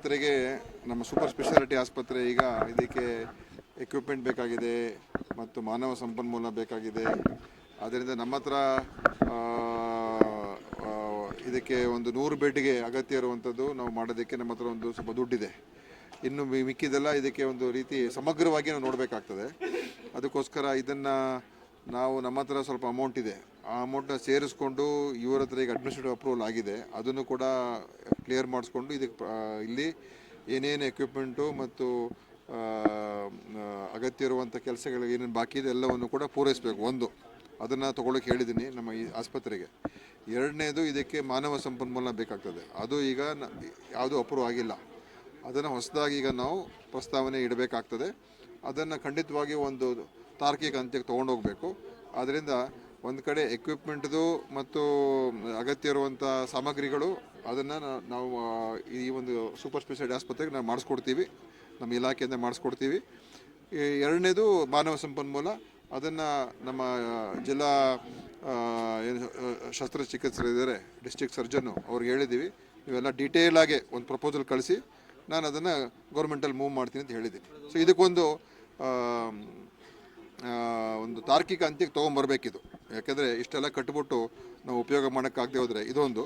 ಆಸ್ಪತ್ರೆಗೆ, ನಮ್ಮ super speciality ಆಸ್ಪತ್ರೆ ಈಗ ಇದಕ್ಕೆ ಎಕ್ವಿಪ್ಮೆಂಟ್ ಬೇಕಾಗಿದೆ ಮತ್ತು ಮಾನವ ಸಂಪನ್ಮೂಲ ಬೇಕಾಗಿದೆ. ಆದ್ದರಿಂದ ನಮ್ಮ ಹತ್ರ ಇದಕ್ಕೆ ಒಂದು ನೂರು ಬೆಡ್ಗೆ ಅಗತ್ಯ ಇರುವಂಥದ್ದು ನಾವು ಮಾಡೋದಕ್ಕೆ ನಮ್ಮ ಹತ್ರ ಒಂದು ಸ್ವಲ್ಪ ದುಡ್ಡಿದೆ. ಇನ್ನು ಮಿಕ್ಕಿದೆಲ್ಲ ಇದಕ್ಕೆ ಒಂದು ರೀತಿ ಸಮಗ್ರವಾಗಿ ನಾವು ನೋಡಬೇಕಾಗ್ತದೆ. ಅದಕ್ಕೋಸ್ಕರ ಇದನ್ನು ನಾವು ನಮ್ಮ ಹತ್ರ ಸ್ವಲ್ಪ ಅಮೌಂಟ್ ಇದೆ. ಆ ಅಮೌಂಟ್ನ ಸೇರಿಸ್ಕೊಂಡು ಇವರ ಹತ್ರ ಈಗ ಅಡ್ಮಿನಿಸ್ಟ್ರೇಟಿವ್ ಅಪ್ರೂವಲ್ ಆಗಿದೆ. ಅದನ್ನು ಕೂಡ ಕ್ಲಿಯರ್ ಮಾಡಿಸ್ಕೊಂಡು ಇದಕ್ಕೆ ಇಲ್ಲಿ ಏನೇನು ಎಕ್ವಿಪ್ಮೆಂಟು ಮತ್ತು ಅಗತ್ಯ ಇರುವಂಥ ಕೆಲಸಗಳು ಏನೇನು ಬಾಕಿ ಇದೆ ಎಲ್ಲವನ್ನು ಕೂಡ ಪೂರೈಸಬೇಕು ಒಂದು. ಅದನ್ನು ತೊಗೊಳಕ್ಕೆ ಹೇಳಿದ್ದೀನಿ ನಮ್ಮ ಈ ಆಸ್ಪತ್ರೆಗೆ. ಎರಡನೇದು ಇದಕ್ಕೆ ಮಾನವ ಸಂಪನ್ಮೂಲ ಬೇಕಾಗ್ತದೆ. ಅದು ಈಗ ಯಾವುದೂ ಅಪ್ರೂವ್ ಆಗಿಲ್ಲ. ಅದನ್ನು ಹೊಸದಾಗಿ ಈಗ ನಾವು ಪ್ರಸ್ತಾವನೆ ಇಡಬೇಕಾಗ್ತದೆ. ಅದನ್ನು ಖಂಡಿತವಾಗಿ ಒಂದು ತಾರ್ಕಿಕ ಅಂತ್ಯಕ್ಕೆ ತೊಗೊಂಡೋಗ್ಬೇಕು. ಆದ್ದರಿಂದ ಒಂದು ಕಡೆ ಎಕ್ವಿಪ್ಮೆಂಟ್ದು ಮತ್ತು ಅಗತ್ಯ ಇರುವಂಥ ಸಾಮಗ್ರಿಗಳು ಅದನ್ನು ನಾವು ಈ ಒಂದು ಸೂಪರ್ ಸ್ಪೆಷಾಲಿಟಿ ಆಸ್ಪತ್ರೆಗೆ ನಾವು ಮಾಡಿಸ್ಕೊಡ್ತೀವಿ. ನಮ್ಮ ಇಲಾಖೆಯಿಂದ ಮಾಡಿಸ್ಕೊಡ್ತೀವಿ. ಎರಡನೇದು ಮಾನವ ಸಂಪನ್ಮೂಲ, ಅದನ್ನು ನಮ್ಮ ಜಿಲ್ಲಾ ಏನು ಶಸ್ತ್ರಚಿಕಿತ್ಸರಿದ್ದಾರೆ ಡಿಸ್ಟ್ರಿಕ್ಟ್ ಸರ್ಜನ್ನು ಅವ್ರಿಗೆ ಹೇಳಿದ್ದೀವಿ. ಇವೆಲ್ಲ ಡೀಟೇಲ್ ಆಗಿ ಒಂದು ಪ್ರಪೋಸಲ್ ಕಳಿಸಿ ನಾನು ಅದನ್ನು ಗೌರ್ಮೆಂಟಲ್ಲಿ ಮೂವ್ ಮಾಡ್ತೀನಿ ಅಂತ ಹೇಳಿದ್ದೀನಿ. ಸೊ ಇದಕ್ಕೊಂದು ಒಂದು ತಾರ್ಕಿಕ ಅಂತ್ಯಕ್ಕೆ ತೊಗೊಂಬರ್ಬೇಕಿದು. ಯಾಕೆಂದರೆ ಇಷ್ಟೆಲ್ಲ ಕಟ್ಬಿಟ್ಟು ನಾವು ಉಪಯೋಗ ಮಾಡೋಕ್ಕಾಗದೆ ಹೋದರೆ ಇದೊಂದು.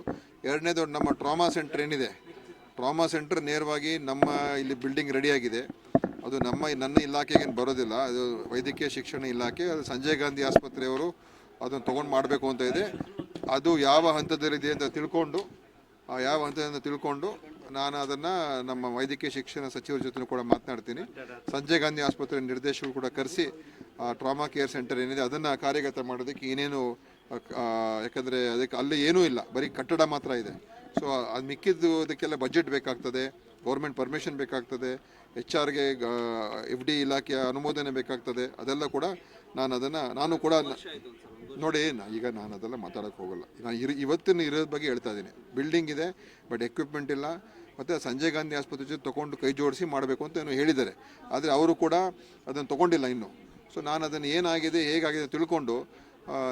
ಎರಡನೇದು ನಮ್ಮ ಟ್ರಾಮಾ ಸೆಂಟರ್ ಏನಿದೆ? ಟ್ರಾಮಾ ಸೆಂಟರ್ ನೇರವಾಗಿ ನಮ್ಮ ಇಲ್ಲಿ ಬಿಲ್ಡಿಂಗ್ ರೆಡಿಯಾಗಿದೆ ಅದು ನಮ್ಮ, ನನ್ನ ಇಲಾಖೆಗೆ ಬರೋದಿಲ್ಲ. ಅದು ವೈದ್ಯಕೀಯ ಶಿಕ್ಷಣ ಇಲಾಖೆ, ಅದು ಸಂಜಯ್ ಗಾಂಧಿ ಆಸ್ಪತ್ರೆಯವರು ಅದನ್ನು ತೊಗೊಂಡು ಮಾಡಬೇಕು ಅಂತ ಇದೆ. ಅದು ಯಾವ ಹಂತದಲ್ಲಿದೆ ಅಂತ ತಿಳ್ಕೊಂಡು ಯಾವ ಹಂತದಿಂದ ತಿಳ್ಕೊಂಡು ನಾನು ಅದನ್ನು ನಮ್ಮ ವೈದ್ಯಕೀಯ ಶಿಕ್ಷಣ ಸಚಿವರ ಜೊತೆ ಕೂಡ ಮಾತನಾಡ್ತೀನಿ. ಸಂಜಯ್ ಗಾಂಧಿ ಆಸ್ಪತ್ರೆ ನಿರ್ದೇಶಕರು ಕೂಡ ಕರೆಸಿ ಟ್ರಾಮಾ ಕೇರ್ ಸೆಂಟರ್ ಏನಿದೆ ಅದನ್ನು ಕಾರ್ಯಗತ ಮಾಡೋದಕ್ಕೆ ಏನೇನು ಯಾಕಂದರೆ ಅದಕ್ಕೆ ಅಲ್ಲಿ ಏನೂ ಇಲ್ಲ, ಬರೀ ಕಟ್ಟಡ ಮಾತ್ರ ಇದೆ. ಸೊ ಅದು ಮಿಕ್ಕಿದ್ದು ಅದಕ್ಕೆಲ್ಲ ಬಜೆಟ್ ಬೇಕಾಗ್ತದೆ ಗೌರ್ಮೆಂಟ್ ಪರ್ಮಿಷನ್ ಬೇಕಾಗ್ತದೆ ಎಚ್ ಆರ್ಗೆ ಎಫ್ ಡಿ ಇಲಾಖೆಯ ಅನುಮೋದನೆ ಬೇಕಾಗ್ತದೆ, ಅದೆಲ್ಲ ಕೂಡ ನಾನು ಅದನ್ನು, ನಾನು ಕೂಡ ನೋಡಿ, ನಾ- ಈಗ ನಾನು ಅದೆಲ್ಲ ಮಾತಾಡೋಕ್ಕೆ ಹೋಗಲ್ಲ. ನಾನು ಇರು, ಇವತ್ತಿನ ಇರೋದ್ರ ಬಗ್ಗೆ ಹೇಳ್ತಾ ಇದ್ದೀನಿ. ಬಿಲ್ಡಿಂಗ್ ಇದೆ ಬಟ್ ಎಕ್ವಿಪ್ಮೆಂಟ್ ಇಲ್ಲ. ಮತ್ತು ಸಂಜಯ್ ಗಾಂಧಿ ಆಸ್ಪತ್ರೆ ಜೊತೆ ತೊಗೊಂಡು ಕೈ ಜೋಡಿಸಿ ಮಾಡಬೇಕು ಅಂತ ಏನೋ ಹೇಳಿದ್ದಾರೆ. ಆದರೆ ಅವರು ಕೂಡ ಅದನ್ನು ತೊಗೊಂಡಿಲ್ಲ ಇನ್ನೂ. ಸೊ ನಾನು ಅದನ್ನು ಏನಾಗಿದೆ, ಹೇಗಾಗಿದೆ ತಿಳ್ಕೊಂಡು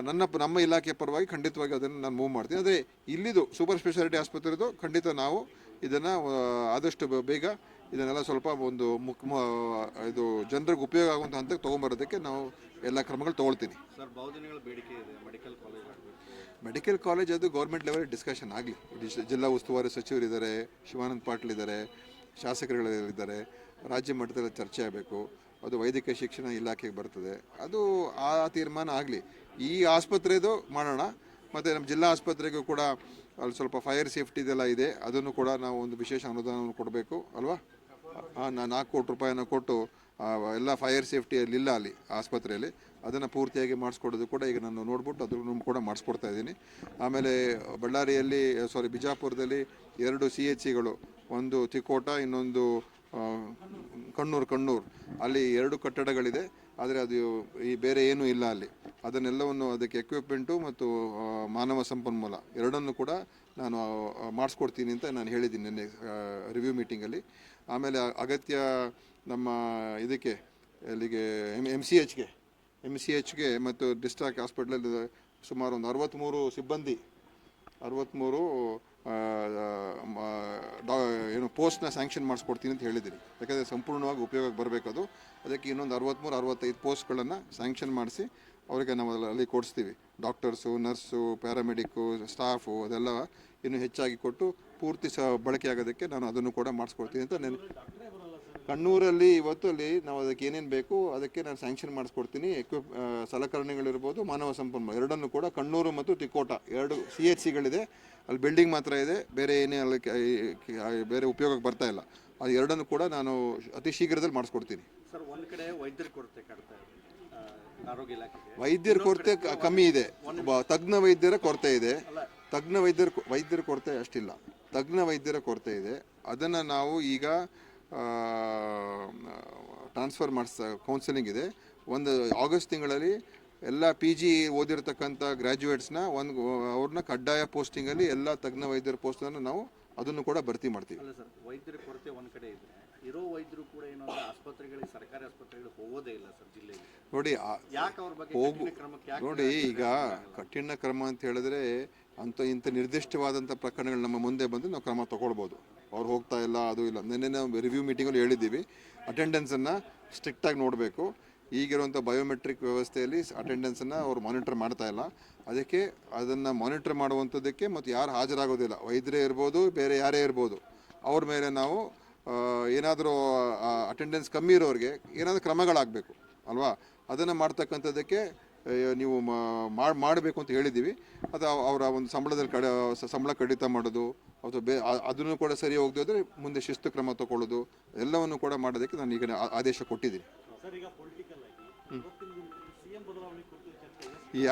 ನನ್ನ ನಮ್ಮ ಇಲಾಖೆ ಪರವಾಗಿ ಖಂಡಿತವಾಗಿ ಅದನ್ನು ನಾನು ಮೂವ್ ಮಾಡ್ತೀನಿ. ಆದರೆ ಇಲ್ಲಿದು ಸೂಪರ್ ಸ್ಪೆಷಾಲಿಟಿ ಆಸ್ಪತ್ರೆದು ಖಂಡಿತ ನಾವು ಇದನ್ನು ಆದಷ್ಟು ಬೇಗ ಇದನ್ನೆಲ್ಲ ಸ್ವಲ್ಪ ಒಂದು ಮುಕ್, ಮ- ಇದು ಜನರಿಗೆ ಉಪಯೋಗ ಆಗುವಂಥ ಹಂತಕ್ಕೆ ತೊಗೊಂಬರೋದಕ್ಕೆ ನಾವು ಎಲ್ಲ ಕ್ರಮಗಳು ತೊಗೊಳ್ತೀನಿ. ಸರ್ ಬಹುದಿನಗಳ ಬೇಡಿಕೆ ಇದೆ ಮೆಡಿಕಲ್ ಕಾಲೇಜ್ ಆಗಬೇಕು. ಮೆಡಿಕಲ್ ಕಾಲೇಜ್ ಅದು ಗೌರ್ಮೆಂಟ್ ಲೆವೆಲ್ ಡಿಸ್ಕಷನ್ ಆಗಲಿ. ಜಿಲ್ಲಾ ಉಸ್ತುವಾರಿ ಸಚಿವರಿದ್ದಾರೆ ಶಿವಾನಂದ್ ಪಾಟೀಲ್ ಇದ್ದಾರೆ ಶಾಸಕರುಗಳಿದ್ದಾರೆ ರಾಜ್ಯ ಮಟ್ಟದಲ್ಲಿ ಚರ್ಚೆ ಆಗಬೇಕು. ಅದು ವೈದ್ಯಕೀಯ ಶಿಕ್ಷಣ ಇಲಾಖೆಗೆ ಬರ್ತದೆ. ಅದು ಆ ತೀರ್ಮಾನ ಆಗಲಿ. ಈ ಆಸ್ಪತ್ರೆದು ಮಾಡೋಣ. ಮತ್ತು ನಮ್ಮ ಜಿಲ್ಲಾ ಆಸ್ಪತ್ರೆಗೂ ಕೂಡ ಅಲ್ಲಿ ಸ್ವಲ್ಪ ಫೈರ್ ಸೇಫ್ಟಿದೆಲ್ಲ ಇದೆ. ಅದನ್ನು ಕೂಡ ನಾವು ಒಂದು ವಿಶೇಷ ಅನುದಾನವನ್ನು ಕೊಡಬೇಕು. ಅಲ್ವಾ? ಹಾಂ ನಾ ನಾಲ್ಕು ಕೋಟಿ ರೂಪಾಯಿನ ಕೊಟ್ಟು ಎಲ್ಲ ಫೈರ್ ಸೇಫ್ಟಿಯಲ್ಲಿ ಇಲ್ಲ ಅಲ್ಲಿ ಆಸ್ಪತ್ರೆಯಲ್ಲಿ. ಅದನ್ನು ಪೂರ್ತಿಯಾಗಿ ಮಾಡಿಸ್ಕೊಡೋದು ಕೂಡ ಈಗ ನಾನು ನೋಡ್ಬಿಟ್ಟು ಅದನ್ನು ಕೂಡ ಮಾಡಿಸ್ಕೊಡ್ತಾ ಇದ್ದೀನಿ. ಆಮೇಲೆ ಬಳ್ಳಾರಿಯಲ್ಲಿ ಸಾರಿ ಬಿಜಾಪುರದಲ್ಲಿ ಎರಡು ಸಿ ಎಚ್ ಸಿಗಳು ಒಂದು ತಿಕೋಟ, ಇನ್ನೊಂದು ಕಣ್ಣೂರು ಕಣ್ಣೂರು. ಅಲ್ಲಿ ಎರಡು ಕಟ್ಟಡಗಳಿದೆ, ಆದರೆ ಅದು ಈ ಬೇರೆ ಏನೂ ಇಲ್ಲ ಅಲ್ಲಿ. ಅದನ್ನೆಲ್ಲವನ್ನು ಅದಕ್ಕೆ ಎಕ್ವಿಪ್ಮೆಂಟು ಮತ್ತು ಮಾನವ ಸಂಪನ್ಮೂಲ ಎರಡನ್ನು ಕೂಡ ನಾನು ಮಾಡಿಸ್ಕೊಡ್ತೀನಿ ಅಂತ ನಾನು ಹೇಳಿದ್ದೀನಿ ನಿನ್ನೆ ರಿವ್ಯೂ ಮೀಟಿಂಗಲ್ಲಿ ಆಮೇಲೆ ಅಗತ್ಯ ನಮ್ಮ ಇದಕ್ಕೆ, ಅಲ್ಲಿಗೆ ಎಂ ಎಂ ಸಿ ಎಚ್ಗೆ ಎಂ ಸಿ ಎಚ್ಗೆ ಮತ್ತು ಡಿಸ್ಟ್ರಾಕ್ಟ್ ಹಾಸ್ಪಿಟ್ಲಲ್ಲಿ ಸುಮಾರು ಒಂದು ಅರವತ್ತ್ಮೂರು ಸಿಬ್ಬಂದಿ ಅರವತ್ತ್ಮೂರು ಡಾ, ಏನು ಪೋಸ್ಟ್ನ ಸ್ಯಾಂಕ್ಷನ್ ಮಾಡಿಸ್ಕೊಡ್ತೀನಿ ಅಂತ ಹೇಳಿದ್ದೀನಿ. ಯಾಕಂದರೆ ಸಂಪೂರ್ಣವಾಗಿ ಉಪಯೋಗಕ್ಕೆ ಬರಬೇಕದು ಅದಕ್ಕೆ ಇನ್ನೊಂದು ಅರವತ್ತ್ಮೂರು ಅರವತ್ತೈದು ಪೋಸ್ಟ್ಗಳನ್ನು ಸ್ಯಾಂಕ್ಷನ್ ಮಾಡಿಸಿ ಅವರಿಗೆ ನಾವು ಅಲ್ಲಿ- ಕೊಡಿಸ್ತೀವಿ. ಡಾಕ್ಟರ್ಸು ನರ್ಸು ಪ್ಯಾರಾಮೆಡಿಕ್ಕು ಸ್ಟಾಫು ಅದೆಲ್ಲ ಇನ್ನೂ ಹೆಚ್ಚಾಗಿ ಕೊಟ್ಟು ಪೂರ್ತಿ ಸ ಬಳಕೆ ಆಗೋದಕ್ಕೆ ನಾನು ಅದನ್ನು ಕೂಡ ಮಾಡಿಸ್ಕೊಡ್ತೀನಿ ಅಂತ ನಾನು ಕಣ್ಣೂರಲ್ಲಿ ಇವತ್ತು ಅಲ್ಲಿ ನಾವು ಅದಕ್ಕೆ ಏನೇನು ಬೇಕು ಅದಕ್ಕೆ ನಾನು ಸ್ಯಾಂಕ್ಷನ್ ಮಾಡಿಸ್ಕೊಡ್ತೀನಿ. ಎಕ್ವಿಪ್ ಸಲಕರಣೆಗಳಿರ್ಬೋದು ಮಾನವ ಸಂಪನ್ಮೂಲ ಎರಡನ್ನು ಕೂಡ ಕಣ್ಣೂರು ಮತ್ತು ತಿಕೋಟ ಎರಡು ಸಿ ಎಚ್ ಸಿಗಳಿದೆ ಅಲ್ಲಿ ಬಿಲ್ಡಿಂಗ್ ಮಾತ್ರ ಇದೆ. ಬೇರೆ ಏನೇ ಅಲ್ಲಿ ಬೇರೆ ಉಪಯೋಗಕ್ಕೆ ಬರ್ತಾ ಇಲ್ಲ. ಅದು ಎರಡನ್ನು ಕೂಡ ನಾನು ಅತಿ ಶೀಘ್ರದಲ್ಲಿ ಮಾಡಿಸ್ಕೊಡ್ತೀನಿ. ಸರ್ ಒಂದು ಕಡೆ ವೈದ್ಯರ ಕೊರತೆ ಕಾಡ್ತಾ ಇದೆ. ಆರೋಗ್ಯ ಇಲಾಖೆಗೆ. ವೈದ್ಯರ ಕೊರತೆ ಕಮ್ಮಿ ಇದೆ. ತಜ್ಞ ವೈದ್ಯರ ಕೊರತೆ ಇದೆ. ತಜ್ಞ ವೈದ್ಯರ ವೈದ್ಯರ ಕೊರತೆ ಅಷ್ಟಿಲ್ಲ. ತಜ್ಞ ವೈದ್ಯರ ಕೊರತೆ ಇದೆ. ಅದನ್ನು ನಾವು ಈಗ ಟ್ರಾನ್ಸ್ಫರ್ ಮಾಡಿಸ ಕೌನ್ಸಿಲಿಂಗ್ ಇದೆ. ಒಂದು ಆಗಸ್ಟ್ ತಿಂಗಳಲ್ಲಿ ಎಲ್ಲ ಪಿ ಜಿ ಓದಿರತಕ್ಕಂಥ ಗ್ರ್ಯಾಜುಯೇಟ್ಸ್ನ ಒಂದು, ಅವ್ರನ್ನ ಕಡ್ಡಾಯ ಪೋಸ್ಟಿಂಗಲ್ಲಿ ಎಲ್ಲ ತಜ್ಞ ವೈದ್ಯರ ಪೋಸ್ಟನ್ನು ನಾವು ಅದನ್ನು ಕೂಡ ಭರ್ತಿ ಮಾಡ್ತೀವಿ. ಅಲ್ಲ ಸರ್ ವೈದ್ಯರ ಕೊರತೆ ಒಂದು ಕಡೆ ಇದೆ ಇರೋ ವೈದ್ಯರು ಕೂಡ ಏನು ಅಂದ್ರೆ ಆಸ್ಪತ್ರೆಗಳಿಗೆ ಸರ್ಕಾರಿ ಆಸ್ಪತ್ರೆಗಳಿಗೆ ಹೋಗೋದೇ ಇಲ್ಲ ಸರ್ ಜಿಲ್ಲೆಗೆ. ನೋಡಿ ಆ- ಯಾಕೆ ಅವ್ರ ಬಗ್ಗೆ ಹೋಗು ಕಠಿಣ ಕ್ರಮಕ್ಕೆ ಯಾಕೆ ನೋಡಿ ಈಗ ಕಠಿಣ ಕ್ರಮ ಅಂತ ಹೇಳಿದ್ರೆ ಅಂತ ಇಂಥ ನಿರ್ದಿಷ್ಟವಾದಂಥ ಪ್ರಕರಣಗಳು ನಮ್ಮ ಮುಂದೆ ಬಂದು ನಾವು ಕ್ರಮ ತಗೊಳ್ಬೋದು. ಅವ್ರು ಹೋಗ್ತಾ ಇಲ್ಲ ಅದು ಇಲ್ಲ. ನಿನ್ನೆ ನಾವು ರಿವ್ಯೂ ಮೀಟಿಂಗಲ್ಲಿ ಹೇಳಿದ್ದೀವಿ. ಅಟೆಂಡೆನ್ಸನ್ನು ಸ್ಟ್ರಿಕ್ಟಾಗಿ ನೋಡಬೇಕು. ಈಗಿರುವಂಥ ಬಯೋಮೆಟ್ರಿಕ್ ವ್ಯವಸ್ಥೆಯಲ್ಲಿ ಅಟೆಂಡೆನ್ಸನ್ನು ಅವರು ಮಾನಿಟರ್ ಮಾಡ್ತಾ ಇಲ್ಲ. ಅದಕ್ಕೆ ಅದನ್ನು ಮಾನಿಟರ್ ಮಾಡುವಂಥದ್ದಕ್ಕೆ ಮತ್ತು ಯಾರು ಹಾಜರಾಗೋದಿಲ್ಲ. ವೈದ್ಯರೇ ಇರ್ಬೋದು, ಬೇರೆ ಯಾರೇ ಇರ್ಬೋದು. ಅವ್ರ ಮೇಲೆ ನಾವು ಏನಾದರೂ ಅಟೆಂಡೆನ್ಸ್ ಕಮ್ಮಿ ಇರೋರಿಗೆ ಏನಾದರೂ ಕ್ರಮಗಳಾಗಬೇಕು, ಅಲ್ವಾ? ಅದನ್ನು ಮಾಡ್ತಕ್ಕಂಥದ್ದಕ್ಕೆ ನೀವು ಮಾಡಿ ಮಾಡಬೇಕು ಅಂತ ಹೇಳಿದ್ದೀವಿ. ಅದು ಅವರ ಒಂದು ಸಂಬಳದಲ್ಲಿ ಕಡ ಸಂಬಳ ಕಡಿತ ಮಾಡೋದು ಅಥವಾ ಬೇ ಅದನ್ನು ಕೂಡ ಸರಿ ಹೋಗದಿದ್ರೆ ಮುಂದೆ ಶಿಸ್ತು ಕ್ರಮ ತಗೊಳ್ಳೋದು, ಎಲ್ಲವನ್ನು ಕೂಡ ಮಾಡೋದಕ್ಕೆ ನಾನು ಈಗ ಆದೇಶ ಕೊಟ್ಟಿದ್ದೀನಿ. Hm. Ja.